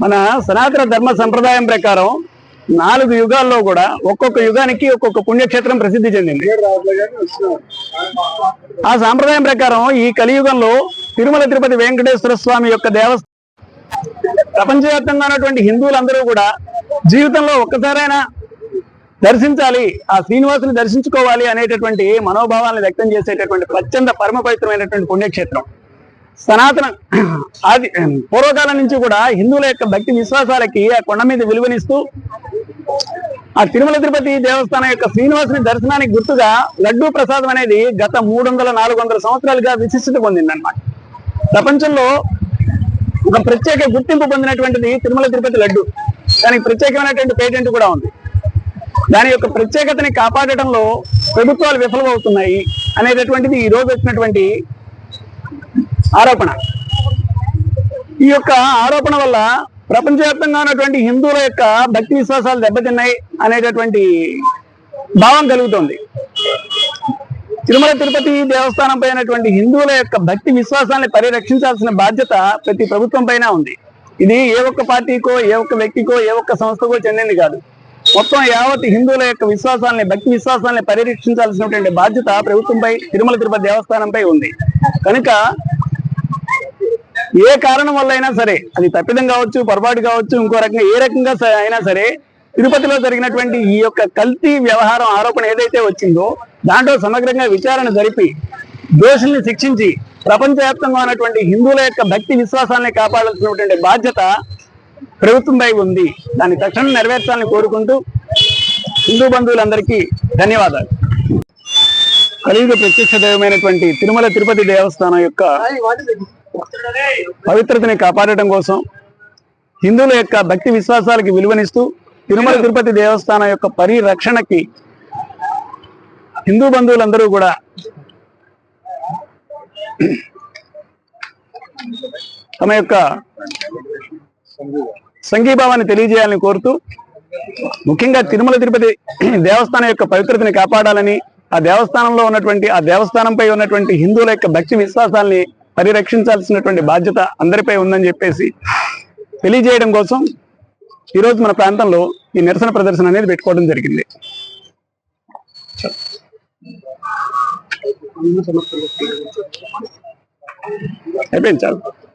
మన సనాతన ధర్మ సంప్రదాయం ప్రకారం నాలుగు యుగాల్లో కూడా ఒక్కొక్క యుగానికి ఒక్కొక్క పుణ్యక్షేత్రం ప్రసిద్ధి చెందింది. ఆ సాంప్రదాయం ప్రకారం ఈ కలియుగంలో తిరుమల తిరుపతి వెంకటేశ్వర స్వామి యొక్క దేవస్థానం ప్రపంచవ్యాప్తంగా ఉన్నటువంటి హిందువులందరూ కూడా జీవితంలో ఒక్కసారైనా దర్శించాలి ఆ శ్రీనివాసుని దర్శించుకోవాలి అనేటటువంటి మనోభావాలను వ్యక్తం చేసేటటువంటి ప్రచండ పరమ పవిత్రమైనటువంటి పుణ్యక్షేత్రం. సనాతన ఆది పూర్వకాలం నుంచి కూడా హిందువుల యొక్క భక్తి విశ్వాసాలకి ఆ కొండ మీద విలువనిస్తూ ఆ తిరుమల తిరుపతి దేవస్థానం యొక్క శ్రీనివాసుని దర్శనానికి గుర్తుగా లడ్డూ ప్రసాదం అనేది గత మూడు వందల నాలుగు వందల సంవత్సరాలుగా విశిష్టత పొందిందనమాట ప్రపంచంలో ఒక ప్రత్యేక గుర్తింపు పొందినటువంటిది తిరుమల తిరుపతి లడ్డు. దానికి ప్రత్యేకమైనటువంటి పేటెంట్ కూడా ఉంది. దాని యొక్క ప్రత్యేకతని కాపాడటంలో ప్రభుత్వాలు విఫలమవుతున్నాయి అనేటటువంటిది ఈ రోజు వచ్చినటువంటి ఆరోపణ. ఈ యొక్క ఆరోపణ వల్ల ప్రపంచవ్యాప్తంగా ఉన్నటువంటి హిందువుల యొక్క భక్తి విశ్వాసాలు దెబ్బతిన్నాయి అనేటటువంటి భావం కలుగుతోంది. తిరుమల తిరుపతి దేవస్థానం పైనటువంటి హిందువుల యొక్క భక్తి విశ్వాసాన్ని పరిరక్షించాల్సిన బాధ్యత ప్రతి ప్రభుత్వం పైన ఉంది. ఇది ఏ ఒక్క పార్టీకో ఏ ఒక్క వ్యక్తికో ఏ ఒక్క సంస్థకో చెందింది కాదు. మొత్తం యావత్ హిందువుల యొక్క విశ్వాసాలని భక్తి విశ్వాసాలని పరిరక్షించాల్సినటువంటి బాధ్యత ప్రభుత్వంపై తిరుమల తిరుపతి దేవస్థానంపై ఉంది. కనుక ఏ కారణం వల్ల అయినా సరే అది తప్పిదం కావచ్చు పొరపాటు కావచ్చు ఇంకో రకంగా ఏ రకంగా అయినా సరే తిరుపతిలో జరిగినటువంటి ఈ యొక్క కల్తీ వ్యవహారం ఆరోపణ ఏదైతే వచ్చిందో దాంట్లో సమగ్రంగా విచారణ జరిపి దోషుల్ని శిక్షించి ప్రపంచవ్యాప్తంగా ఉన్నటువంటి హిందువుల యొక్క భక్తి విశ్వాసాన్ని కాపాడాల్సినటువంటి బాధ్యత ప్రభుత్వంపై ఉంది. దాన్ని తక్షణం నెరవేర్చాలని కోరుకుంటూ హిందూ బంధువులందరికీ ధన్యవాదాలు. కలియుగ ప్రత్యక్ష దైవమైనటువంటి తిరుమల తిరుపతి దేవస్థానం యొక్క పవిత్రతని కాపాడటం కోసం హిందువుల యొక్క భక్తి విశ్వాసాలకి విలువనిస్తూ తిరుమల తిరుపతి దేవస్థానం యొక్క పరిరక్షణకి హిందూ బంధువులందరూ కూడా తమ యొక్క సంఘీభావాన్ని తెలియజేయాలని కోరుతూ ముఖ్యంగా తిరుమల తిరుపతి దేవస్థానం యొక్క పవిత్రతని కాపాడాలని ఆ దేవస్థానంలో ఉన్నటువంటి ఆ దేవస్థానంపై ఉన్నటువంటి హిందువుల యొక్క భక్తి విశ్వాసాల్ని పరిరక్షించాల్సినటువంటి బాధ్యత అందరిపై ఉందని చెప్పేసి తెలియజేయడం కోసం ఈరోజు మన ప్రాంతంలో ఈ నిరసన ప్రదర్శన అనేది పెట్టుకోవడం జరిగింది. అయిపోయింది చాలు.